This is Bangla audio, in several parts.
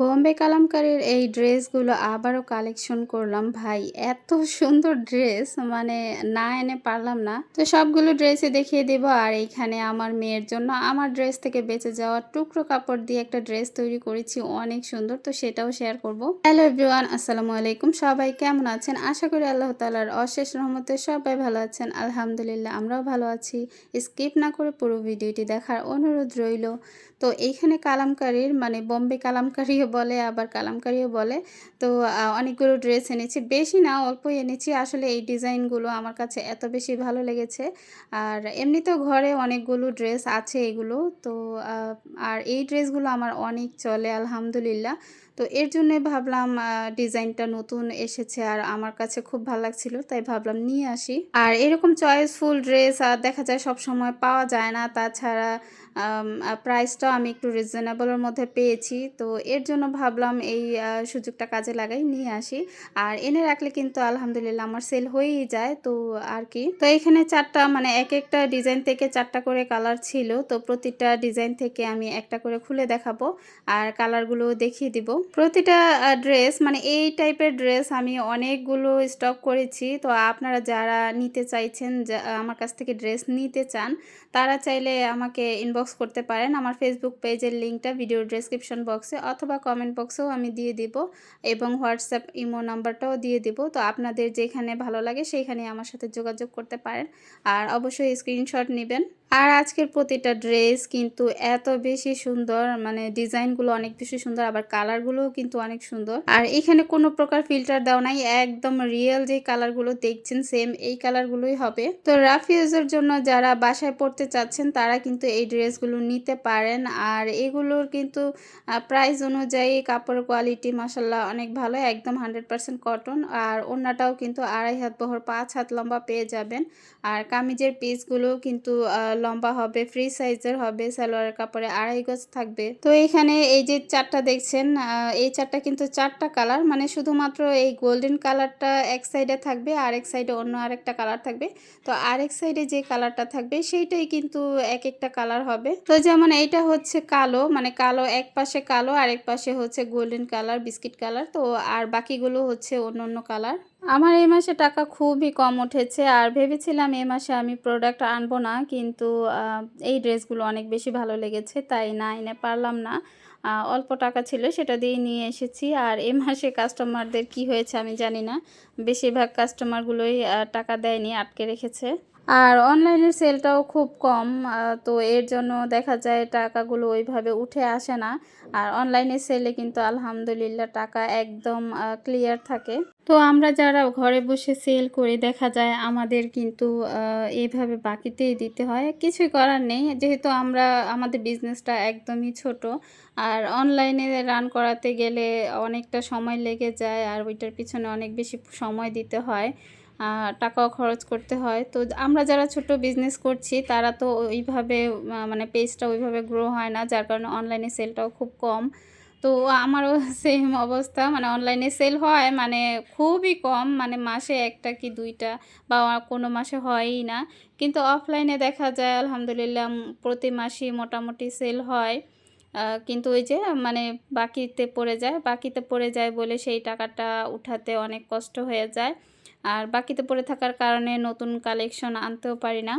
বোম্বে কালামকারীর এই ড্রেসগুলো আবারও কালেকশন করলাম, ভাই। এত সুন্দর ড্রেস মানে না এনে পারলাম না। তো সবগুলো ড্রেসে দেখিয়ে দেব, আর এইখানে আমার মেয়ের জন্য। আমার ড্রেস থেকে বেঁচে যাওয়া টুকরো কাপড় দিয়ে একটা ড্রেস তৈরি করেছি, অনেক সুন্দর। তো সেটাও শেয়ার করব। হ্যালো এভরিওয়ান, আসসালামু আলাইকুম। সবাই কেমন আছেন? আশা করি আল্লাহ তালার অশেষ রহমতে সবাই ভালো আছেন। আলহামদুলিল্লাহ, আমরাও ভালো আছি। স্কিপ না করে পুরো ভিডিওটি দেখার অনুরোধ রইল। তো এইখানে কালামকারীর মানে বোম্বে কালামকারিও বলে, আবার কালামকারিও বলে। তো অনেকগুলো ড্রেস এনেছি। বেশি না অল্প এনেছি। আসলে এই ডিজাইনগুলো আমার কাছে এত বেশি ভালো লেগেছে। আর এমনিতেও ঘরে অনেকগুলো ড্রেস আছে এগুলো। তো আর এই ড্রেসগুলো আমার অনেক চলে, আলহামদুলিল্লাহ। তো, এর জন্যে ভাবলাম ডিজাইনটা নতুন এসেছে আর আমার কাছে খুব ভালো লাগছিল, তাই ভাবলাম নিয়ে আসি। আর এরকম চয়েসফুল ড্রেস দেখা যায় সব সময় পাওয়া যায় না। তাছাড়া প্রাইসটাও আমি একটু রিজনেবলের মধ্যে পেয়েছি। তো এর জন্য ভাবলাম এই সুযোগটা কাজে লাগাই, নিয়ে আসি। আর এনে রাখলে কিন্তু আলহামদুলিল্লাহ আমার সেল হয়েই যায়। তো আর কি। তো এখানে চারটা মানে এক একটা ডিজাইন থেকে চারটা করে কালার ছিল। তো প্রতিটা ডিজাইন থেকে আমি একটা করে খুলে দেখাবো আর কালারগুলো দেখিয়ে দিব। প্রতিটা ড্রেস মানে এই টাইপের ড্রেস আমি অনেকগুলো স্টক করেছি। তো আপনারা যারা নিতে চাইছেন আমার কাছ থেকে ড্রেস নিতে চান, তারা চাইলে আমাকে ইনবক্স করতে পারেন। আমার ফেসবুক পেজের লিঙ্কটা ভিডিও ডেসক্রিপশন বক্সে অথবা কমেন্ট বক্সেও আমি দিয়ে দিব এবং হোয়াটসঅ্যাপ ইমো নাম্বারটাও দিয়ে দিব। তো আপনাদের যেখানে ভালো লাগে সেইখানে আমার সাথে যোগাযোগ করতে পারেন। আর অবশ্যই স্ক্রিনশট নেবেন। আর আজকের প্রতিটা ড্রেস কিন্তু এত বেশি সুন্দর মানে ডিজাইনগুলো অনেক বেশি সুন্দর, আবার কালারগুলোও কিন্তু অনেক সুন্দর। আর এখানে কোনো প্রকার ফিল্টার দেওয়া নাই, একদম রিয়েল যে কালারগুলো দেখছেন, সেম এই কালারগুলোই হবে। তো রাফ ইউজের জন্য যারা বাসায় পড়তে চাচ্ছেন, তারা কিন্তু এই ড্রেসগুলো নিতে পারেন। আর এগুলোর কিন্তু প্রাইস অনুযায়ী কাপড়ের কোয়ালিটি মাসাল্লাহ অনেক ভালো, একদম হান্ড্রেড পারসেন্ট কটন আর অন্যটাও কিন্তু আড়াই হাত বহর পাঁচ হাত লম্বা পেয়ে যাবেন। আর কামিজের পিসগুলো কিন্তু লম্বা হবে ফ্রি সাইজের হবে, সালোয়ারের কাপড়ে আড়াই গজ থাকবে। তো এখানে এই যে চারটা দেখছেন এই চারটা কিন্তু চারটা কালার মানে শুধুমাত্র এই গোল্ডেন কালারটা এক সাইডে থাকবে আর এক সাইডে অন্য আরেকটা কালার থাকবে। তো আরেক সাইডে যে কালারটা থাকবে, সেইটাই কিন্তু এক একটা কালার হবে। তো যেমন এইটা হচ্ছে কালো মানে কালো এক পাশে কালো আর এক পাশে হচ্ছে গোল্ডেন কালার বিস্কিট কালার, তো আর বাকিগুলো হচ্ছে অন্য অন্য কালার। আমার এই মাসে টাকা খুবই কম উঠেছে আর ভেবেছিলাম এই মাসে আমি প্রোডাক্ট আনব না, কিন্তু এই ড্রেসগুলো অনেক বেশি ভালো লেগেছে, তাই না এনে পারলাম না। অল্প টাকা ছিল সেটা দিয়ে নিয়ে এসেছি। আর এ মাসে কাস্টমারদের কি হয়েছে আমি জানি না। বেশিরভাগ কাস্টমারগুলোই টাকা দেয়নি, আটকে রেখেছে। আর অনলাইনের সেলটাও খুব কম তো এর জন্য দেখা যায় টাকাগুলো ওইভাবে উঠে আসে না। আর অনলাইনের সেলে কিন্তু আলহামদুলিল্লাহ টাকা একদম ক্লিয়ার থাকে। তো আমরা যারা ঘরে বসে সেল করি, দেখা যায় আমাদের কিন্তু এইভাবে বাকিতেই দিতে হয়। কিছুই করার নেই, যেহেতু আমরা, আমাদের বিজনেসটা একদমই ছোট। আর অনলাইনে রান করাতে গেলে অনেকটা সময় লেগে যায়, আর ওইটার পিছনে অনেক বেশি সময় দিতে হয়। টাকাও খরচ করতে হয়। তো আমরা যারা ছোট বিজনেস করছি, তারা তো ওইভাবে মানে পেজটা ওইভাবে গ্রো হয় না, যার কারণে অনলাইনে সেলটাও খুব কম। তো আমারও সেম অবস্থা মানে অনলাইনে সেল হয় মানে খুবই কম মানে মাসে একটা কি দুইটা, বা কোনো মাসে হয়ই না। কিন্তু অফলাইনে দেখা যায়, আলহামদুলিল্লাহ প্রতি মাসেই মোটামুটি সেল হয়। কিন্তু ওই যে মানে বাকিতে পড়ে যায়, বাকিতে পড়ে যায় বলে সেই টাকাটা উঠাতে অনেক কষ্ট হয়ে যায়। আর বাকিতে পড়ে থাকার কারণে নতুন কালেকশন আনতেও পারি না।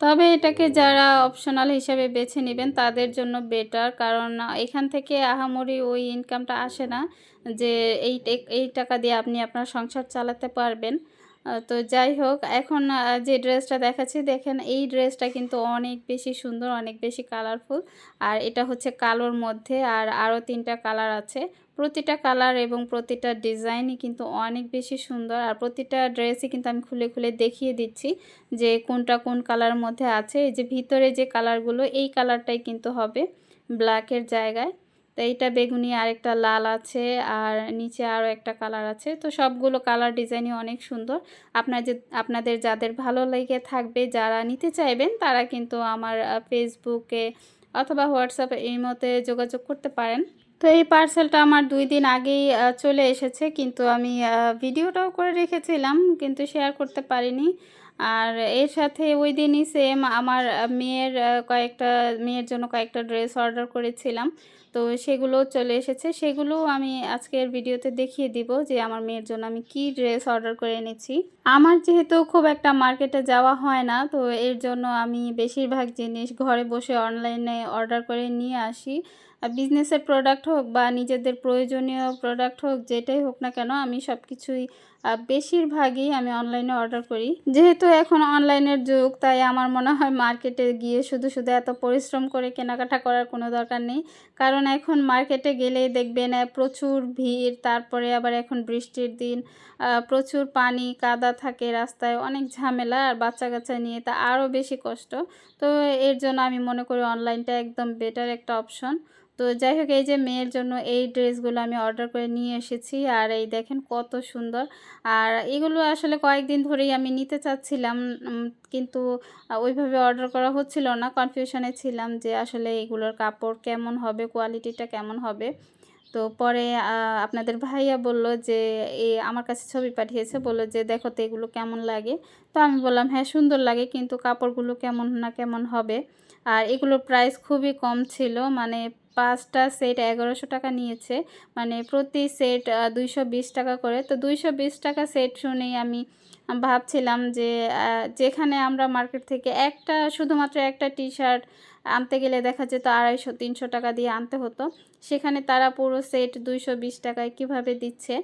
তবে এটাকে যারা অপশনাল হিসাবে বেছে নেবেন, তাদের জন্য বেটার কারণ এখান থেকে আহামরি ওই ইনকামটা আসে না যে এই এই টাকা দিয়ে আপনি আপনার সংসার চালাতে পারবেন। তো যাই হোক, এখন যে ড্রেসটা দেখাচ্ছি, দেখেন এই ড্রেসটা কিন্তু অনেক বেশি সুন্দর, অনেক বেশি কালারফুল আর এটা হচ্ছে কালোর মধ্যে, আর আরও তিনটা কালার আছে। প্রতিটা কালার এবং প্রতিটা ডিজাইনই কিন্তু অনেক বেশি সুন্দর। আর প্রতিটা ড্রেসই কিন্তু আমি খুলে খুলে দেখিয়ে দিচ্ছি যে কোনটা কোন কালার মধ্যে আছে। এই যে ভিতরে যে কালারগুলো এই কালারটাই কিন্তু হবে ব্ল্যাকের জায়গায়। তো এইটা বেগুনি আরেকটা লাল আছে আর নিচে আরও একটা কালার আছে। তো সবগুলো কালার ডিজাইনই অনেক সুন্দর। আপনার যে, আপনাদের যাদের ভালো লেগে থাকবে, যারা নিতে চাইবেন, তারা কিন্তু আমার ফেসবুকে অথবা হোয়াটসঅ্যাপে এই মতে যোগাযোগ করতে পারেন। তো এই পার্সেলটা আমার দুই দিন আগেই চলে এসেছে। কিন্তু আমি ভিডিওটাও করে রেখেছিলাম, কিন্তু শেয়ার করতে পারিনি। আর এর সাথে ওই দিনই সেম আমার মেয়ের কয়েকটা, মেয়ের জন্য কয়েকটা ড্রেস অর্ডার করেছিলাম। তো সেগুলো চলে এসেছে। সেগুলো আমি আজকের ভিডিওতে দেখিয়ে দিব যে আমার মেয়ের জন্য আমি কি ড্রেস অর্ডার করে এনেছি। আমার যেহেতু খুব একটা মার্কেটে যাওয়া হয় না, তো এর জন্য আমি বেশিরভাগ জিনিস ঘরে বসে অনলাইনে অর্ডার করে নিয়ে আসি। বিজনেসের প্রোডাক্ট হোক বা নিজেদের প্রয়োজনীয় প্রোডাক্ট হোক, যেটাই হোক না কেন, আমি সব কিছুই বেশিরভাগই আমি অনলাইনে অর্ডার করি। যেহেতু এখন অনলাইনের যুগ, তাই আমার মনে হয় মার্কেটে গিয়ে শুধু শুধু এত পরিশ্রম করে কেনাকাটা করার কোনো দরকার নেই। কারণ এখন মার্কেটে গেলেই দেখবেন প্রচুর ভিড়, তারপরে আবার এখন বৃষ্টির দিন প্রচুর পানি, কাদা থাকে রাস্তায়, অনেক ঝামেলা, আর বাচ্চা কাচ্চা নিয়ে তা আরও বেশি কষ্ট। তো এর জন্য আমি মনে করি অনলাইনটা একদম বেটার একটা অপশন তো যাই হোক, এই যে মেয়ের জন্য এই ড্রেসগুলো আমি অর্ডার করে নিয়ে এসেছি। আর এই দেখেন কত সুন্দর। আর এগুলো আসলে কয়েকদিন ধরেই আমি নিতে চাচ্ছিলাম কিন্তু ওইভাবে অর্ডার করা হচ্ছিল না। কনফিউশনে ছিলাম যে আসলে এগুলোর কাপড় কেমন হবে, কোয়ালিটিটা কেমন হবে। তো পরে আপনাদের ভাইয়া বলল যে, এ, আমার কাছে ছবি পাঠিয়েছে। বলল যে, দেখো তো এগুলো কেমন লাগে? তো আমি বললাম হ্যাঁ সুন্দর লাগে, কিন্তু কাপড়গুলো কেমন না কেমন হবে? আর এগুলোর প্রাইস খুবই কম ছিল। মানে পাঁচটা সেট এগারোশো টাকা নিয়েছে। মানে প্রতি সেট দুইশো বিশ টাকা করে। তো দুইশো বিশ টাকা সেট শুনেই আমি ভাবছিলাম যে যেখানে আমরা মার্কেট থেকে একটা, শুধুমাত্র একটা টি শার্ট আনতে গেলে দেখা যেত আড়াইশো, তিনশো টাকা দিয়ে আনতে হতো। সেখানে তারা পুরো সেট দুইশো বিশ টাকায় কীভাবে দিচ্ছে?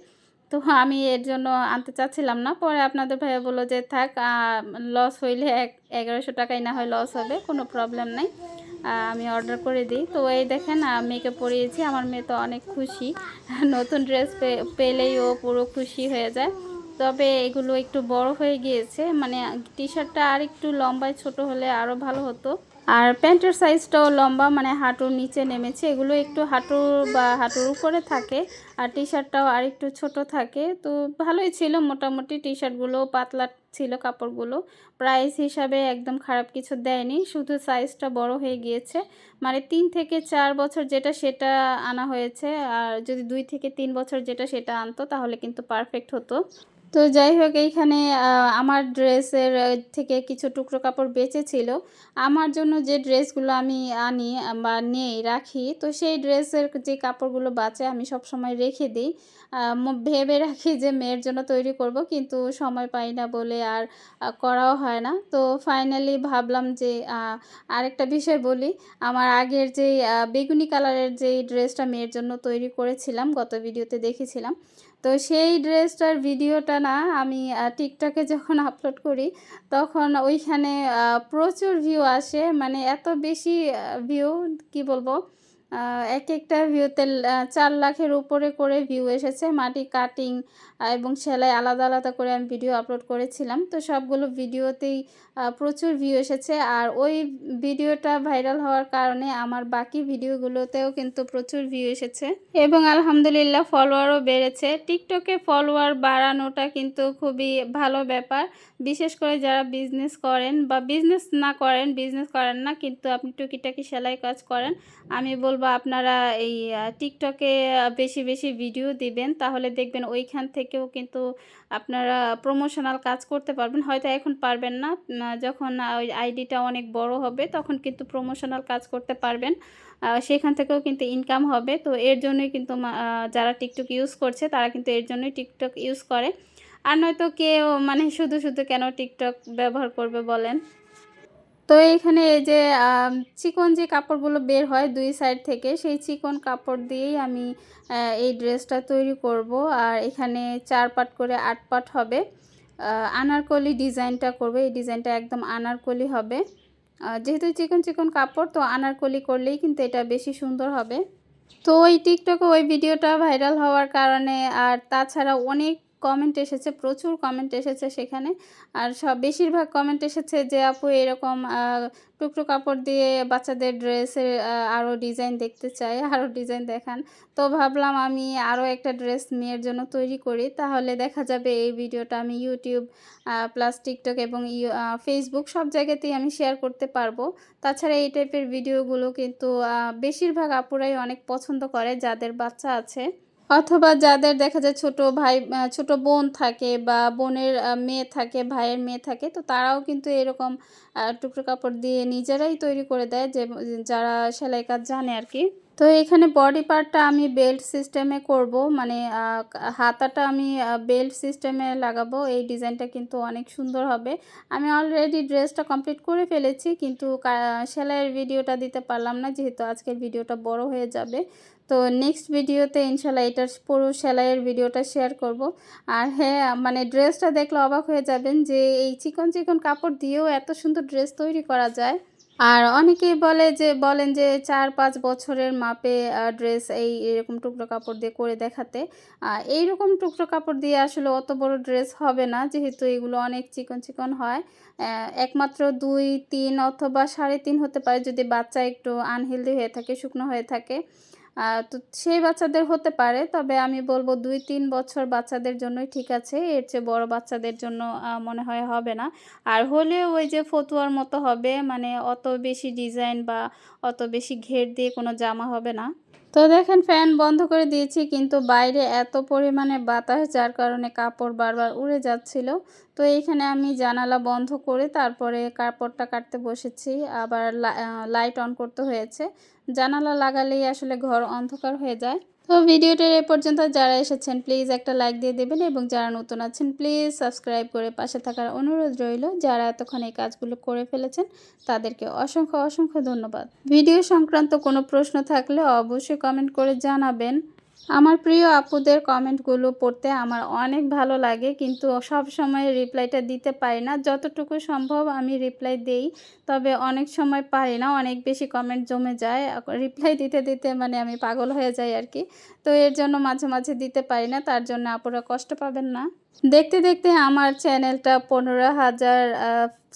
তো আমি এর জন্য আনতে চাচ্ছিলাম না। পরে আপনাদের ভাইয়া বলল যে, থাক লস হইলে এক, এগারোশো টাকায় না হয় লস হবে, কোনো প্রবলেম নাই। আমি অর্ডার করে দিই। তো এই দেখেন মেয়েকে পরিয়েছি। আমার মেয়ে তো অনেক খুশি। নতুন ড্রেস পেলেই ও পুরো খুশি হয়ে যায়। তবে এগুলো একটু বড় হয়ে গিয়েছে। মানে টি শার্টটা আর একটু লম্বায় ছোট হলে আরও ভালো হতো। আর প্যান্টের সাইজটাও লম্বা মানে হাঁটুর নিচে নেমেছে। এগুলো একটু হাঁটুর বা হাঁটুর উপরে থাকে, আর টি শার্টটাও আর একটু ছোট থাকে। তো ভালোই ছিল মোটামুটি টি শার্টগুলো পাতলা ছিল কাপড়গুলো। প্রাইস হিসাবে একদম খারাপ কিছু দেয়নি, শুধু সাইজটা বড় হয়ে গিয়েছে। মানে তিন থেকে চার বছর যেটা সেটা আনা হয়েছে, আর যদি দুই থেকে তিন বছর যেটা সেটা আনতো, তাহলে কিন্তু পারফেক্ট হতো। তো যাই হোক, এইখানে আমার ড্রেসের থেকে কিছু টুকরো কাপড় বেঁচেছিল আমার জন্য যে ড্রেসগুলো আমি আনি বা নেই, রাখি, তো সেই ড্রেসের যে কাপড়গুলো বাঁচে আমি সব সময় রেখে দিই। ভেবে রাখি যে মেয়ের জন্য তৈরি করব, কিন্তু সময় পাই না বলে আর করাও হয় না। তো ফাইনালি ভাবলাম যে আরেকটা বিষয় বলি। আমার আগের যে বেগুনি কালারের যেই ড্রেসটা মেয়ের জন্য তৈরি করেছিলাম, গত ভিডিওতে দেখেছিলাম তো সেই ড্রেসটার ভিডিওটা না আমি টিকটকে যখন আপলোড করি, তখন ওইখানে প্রচুর ভিউ আসে। মানে এত বেশি ভিউ কি বলব? এক একটা ভিউতে চার লাখের উপরে করে ভিউ এসেছে। মাটি কাটিং এবং সেলাই আলাদা আলাদা করে আমি ভিডিও আপলোড করেছিলাম। তো সবগুলো ভিডিওতেই প্রচুর ভিউ এসেছে। আর ওই ভিডিওটা ভাইরাল হওয়ার কারণে আমার বাকি ভিডিওগুলোতেও কিন্তু প্রচুর ভিউ এসেছে। এবং আলহামদুলিল্লাহ ফলোয়ারও বেড়েছে। টিকটকে ফলোয়ার বাড়ানোটা কিন্তু খুবই ভালো ব্যাপার। বিশেষ করে যারা বিজনেস করেন বা বিজনেস না করেন বিজনেস করেন না, কিন্তু আপনি টুকিটাকি সেলাই কাজ করেন, আমি বলব আপনারা এই টিকটকে বেশি বেশি ভিডিও দিবেন, তাহলে দেখবেন ওইখান থেকেও কিন্তু আপনারা প্রমোশনাল কাজ করতে পারবেন। হয়তো এখন পারবেন না যখন ওই আইডিটা অনেক বড় হবে, তখন কিন্তু প্রমোশনাল কাজ করতে পারবেন। সেখান থেকেও কিন্তু ইনকাম হবে। তো এর জন্যই কিন্তু যারা টিকটক ইউজ করছে, তারা কিন্তু এর জন্যই টিকটক ইউজ করে। আর নয়তো কেউ মানে শুধু শুধু কেন টিকটক ব্যবহার করবে বলেন? তো এইখানে এই যে চিকন যে কাপড়গুলো বের হয় দুই সাইড থেকে, সেই চিকন কাপড় দিয়েই আমি এই ড্রেসটা তৈরি করব। আর এখানে চার পাট করে আট পাট হবে। আনারকলি ডিজাইনটা করবে। এই ডিজাইনটা একদম আনারকলি হবে। যেহেতু চিকন চিকন কাপড়, তো আনারকলি করলেই কিন্তু এটা বেশি সুন্দর হবে। তো ওই টিকটকে ওই ভিডিওটা ভাইরাল হওয়ার কারণে, আর তাছাড়া অনেক কমেন্ট এসেছে, প্রচুর কমেন্ট এসেছে সেখানে। আর সব, বেশিরভাগ কমেন্ট এসেছে যে, আপু, এরকম টুকরো কাপড় দিয়ে বাচ্চাদের ড্রেসের আরও ডিজাইন দেখতে চাই আরও ডিজাইন দেখান। তো ভাবলাম আমি আরও একটা ড্রেস মেয়ের জন্য তৈরি করি। তাহলে দেখা যাবে এই ভিডিওটা আমি ইউটিউব প্লাস টিকটক এবং ফেসবুক সব জায়গাতেই আমি শেয়ার করতে পারব। তাছাড়া এই টাইপের ভিডিওগুলো কিন্তু বেশিরভাগ আপুরাই অনেক পছন্দ করে, যাদের বাচ্চা আছে। অথবা যাদের দেখা যায় ছোট ভাই ছোট বোন থাকে বা বোনের মেয়ে থাকে, ভাইয়ের মেয়ে থাকে, তো তারাও কিন্তু এরকম টুকরো কাপড় দিয়ে নিজেরাই তৈরি করে দেয় যে, যারা সেলাই কাজ জানে আর কি তো এখানে বডি পার্টটা আমি বেল্ট সিস্টেমে করব মানে হাতাটা আমি বেল্ট সিস্টেমে লাগাবো, এই ডিজাইনটা কিন্তু অনেক সুন্দর হবে। আমি অলরেডি ড্রেসটা কমপ্লিট করে ফেলেছি, কিন্তু সেলাইয়ের ভিডিওটা দিতে পারলাম না, যেহেতু আজকের ভিডিওটা বড় হয়ে যাবে। তো নেক্সট ভিডিওতে ইনশাল্লাহ এটার পুরো সেলাইয়ের ভিডিওটা শেয়ার করব। আর হ্যাঁ মানে ড্রেসটা দেখলে অবাক হয়ে যাবেন যে এই চিকন চিকন কাপড় দিয়েও এত সুন্দর ড্রেস তৈরি করা যায়। আর অনেকেই বলে যে, বলেন যে চার পাঁচ বছরের মাপে ড্রেস এই এরকম টুকরো কাপড় দিয়ে করে দেখাতে। এইরকম টুকরো কাপড় দিয়ে আসলে অত বড় ড্রেস হবে না, যেহেতু এগুলো অনেক চিকন চিকন হয়। একমাত্র দুই, তিন অথবা সাড়ে তিন হতে পারে যদি বাচ্চা একটু আনহেলদি হয়ে থাকে, শুকনো হয়ে থাকে। তো সেই বাচ্চাদের হতে পারে, তবে আমি বলব দুই তিন বছর বাচ্চাদের জন্যই ঠিক আছে, এর চেয়ে বড় বাচ্চাদের জন্য মনে হয় হবে না। আর হলেও ওই যে ফতুয়ার মতো হবে মানে অত বেশি ডিজাইন বা অত বেশি ঘের দিয়ে কোনো জামা হবে না। তো দেখেন, ফ্যান বন্ধ করে দিয়েছি, কিন্তু বাইরে এত পরিমাণে বাতাস, যার কারণে কাপড় বারবার উড়ে যাচ্ছিল। তো এইখানে আমি জানালা বন্ধ করে তারপরে কাপড়টা কাটতে বসেছি। আবার লাইট অন করতে হয়েছে। জানালা লাগালেই আসলে ঘর অন্ধকার হয়ে যায়। তো ভিডিওটার এ পর্যন্ত যারা এসেছেন প্লিজ একটা লাইক দিয়ে দেবেন এবং যারা নতুন আছেন প্লিজ সাবস্ক্রাইব করে পাশে থাকার অনুরোধ রইল। যারা এতক্ষণ এই কাজগুলো করে ফেলেছেন, তাদেরকে অসংখ্য অসংখ্য ধন্যবাদ। ভিডিও সংক্রান্ত কোনো প্রশ্ন থাকলে অবশ্যই কমেন্ট করে জানাবেন। আমার প্রিয় আপুদের কমেন্টগুলো পড়তে আমার অনেক ভালো লাগে, কিন্তু সব সময় রিপ্লাইটা দিতে পারি না। যতটুকু সম্ভব আমি রিপ্লাই দেই, তবে অনেক সময় পারি না, অনেক বেশি কমেন্ট জমে যায়। রিপ্লাই দিতে দিতে মানে আমি পাগল হয়ে যাই আর কি। তো এর জন্য মাঝে মাঝে দিতে পারি না, তার জন্য আপুরা কষ্ট পাবেন না। দেখতে দেখতে আমার চ্যানেলটা পনেরো হাজার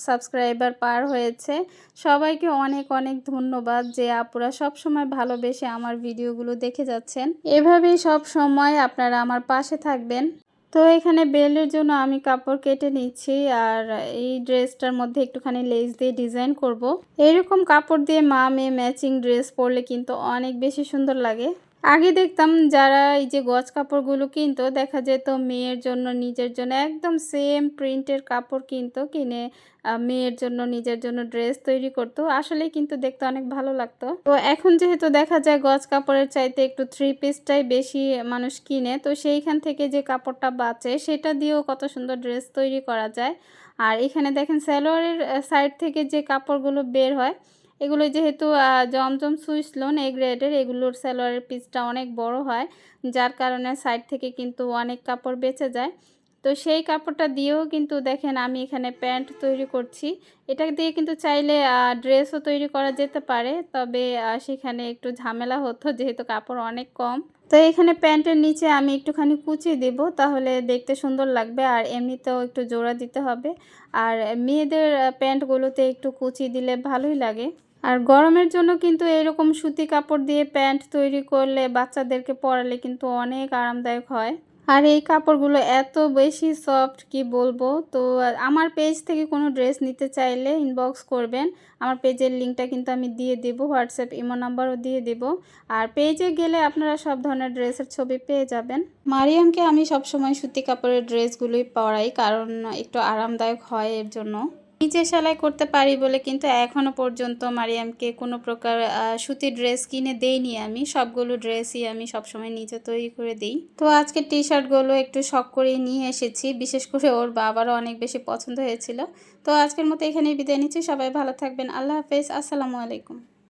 সাবস্ক্রাইবার পার হয়েছে। সবাইকে অনেক অনেক ধন্যবাদ যে আপুরা সব সময় ভালোবেসে আমার ভিডিওগুলো দেখে যাচ্ছেন। এভাবেই সব সময় আপনারা আমার পাশে থাকবেন। তো এখানে বেলের জন্য আমি কাপড় কেটে নিচ্ছি আর এই ড্রেসটার মধ্যে একটুখানি লেস দিয়ে ডিজাইন করব। এরকম কাপড় দিয়ে মা মেয়ে ম্যাচিং ড্রেস পরলে কিন্তু অনেক বেশি সুন্দর লাগে। আগে দেখতাম যারা এই যে গজ কাপড়গুলো কিনতো, দেখা যেত মেয়ের জন্য নিজের জন্য একদম সেম প্রিন্টের কাপড় কিনতো, কিনে মেয়ের জন্য নিজের জন্য ড্রেস তৈরি করতো। আসলে কিন্তু দেখতে অনেক ভালো লাগতো। তো এখন যেহেতু দেখা যায় গজ কাপড়ের চাইতে একটু থ্রি পিসটাই বেশি মানুষ কিনে, তো সেইখান থেকে যে কাপড়টা বাঁচে, সেটা দিয়েও কত সুন্দর ড্রেস তৈরি করা যায়। আর এখানে দেখেন স্যালোয়ারের সাইড থেকে যে কাপড়গুলো বের হয় এগুলো যেহেতু জমজম সুইস লোন এই গ্রেডের এগুলোর সালোয়ারের পিসটা অনেক বড় হয়, যার কারণে সাইড থেকে কিন্তু অনেক কাপড় বেঁচে যায়। তো সেই কাপড়টা দিয়েও কিন্তু দেখেন আমি এখানে প্যান্ট তৈরি করছি। এটা দিয়ে কিন্তু চাইলে ড্রেসও তৈরি করা যেতে পারে, তবে সেখানে একটু ঝামেলা হতো যেহেতু কাপড় অনেক কম। তো এখানে প্যান্টের নিচে আমি একটুখানি কুচি দেব, তাহলে দেখতে সুন্দর লাগবে আর এমনিতেও একটু জোড়া দিতে হবে। আর মেয়েদের প্যান্টগুলোতে একটু কুচি দিলে ভালোই লাগে। আর গরমের জন্য কিন্তু এরকম সুতি কাপড় দিয়ে প্যান্ট তৈরি করলে বাচ্চাদেরকে পরালে কিন্তু অনেক আরামদায়ক হয়। আর এই কাপড়গুলো এত বেশি সফট, কি বলব? তো আমার পেজ থেকে কোনো ড্রেস নিতে চাইলে ইনবক্স করবেন। আমার পেজের লিঙ্কটা কিন্তু আমি দিয়ে দেবো, হোয়াটসঅ্যাপ, ইমো নাম্বারও দিয়ে দেব। আর পেজে গেলে আপনারা সব ধরনের ড্রেসের ছবি পেয়ে যাবেন। মারিয়ামকে আমি সবসময় সুতি কাপড়ের ড্রেসগুলোই পরাই, কারণ একটু আরামদায়ক হয় এর জন্য। নিজে সেলাই করতে পারি বলে কিন্তু এখনও পর্যন্ত মারিয়ামকে কোনো প্রকার সুতি সুতির ড্রেস কিনে দেইনি আমি। সবগুলো ড্রেসই আমি সবসময় নিজে তৈরি করে দিই। তো আজকে টি শার্টগুলো একটু শখ করে নিয়ে এসেছি। বিশেষ করে ওর বাবারও অনেক বেশি পছন্দ হয়েছিল। তো আজকের মতো এখানেই বিদায় নিচ্ছি। সবাই ভালো থাকবেন। আল্লাহ হাফেজ। আসসালামু আলাইকুম।